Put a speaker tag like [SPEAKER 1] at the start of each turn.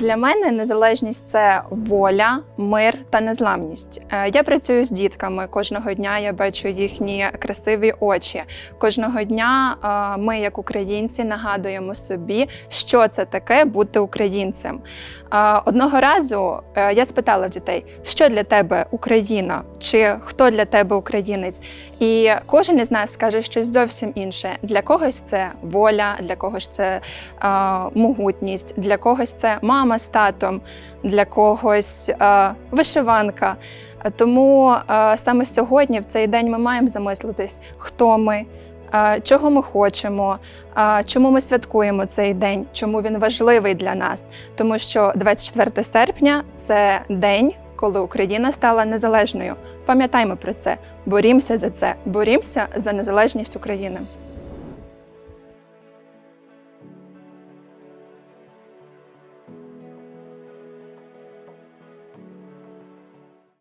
[SPEAKER 1] Для мене незалежність це воля, мир та незламність. Е, Я працюю з дітками кожного дня. Я бачу їхні красиві очі. Кожного дня е, ми, як українці, нагадуємо собі, що це таке бути українцем. Е, Одного разу я спитала дітей, що для тебе Україна, чи хто для тебе українець. І кожен із нас скаже щось зовсім інше. Для когось це воля, для когось це могутність, для когось це мама татом, для когось е, вишиванка. Тому е, саме сьогодні, в цей день, ми маємо замислитись, хто ми, е, чого ми хочемо, чому ми святкуємо цей день, чому він важливий для нас. Тому що 24 серпня це день, коли Україна стала незалежною. Пам'ятаймо про це, борімося за це, борімося за незалежність України.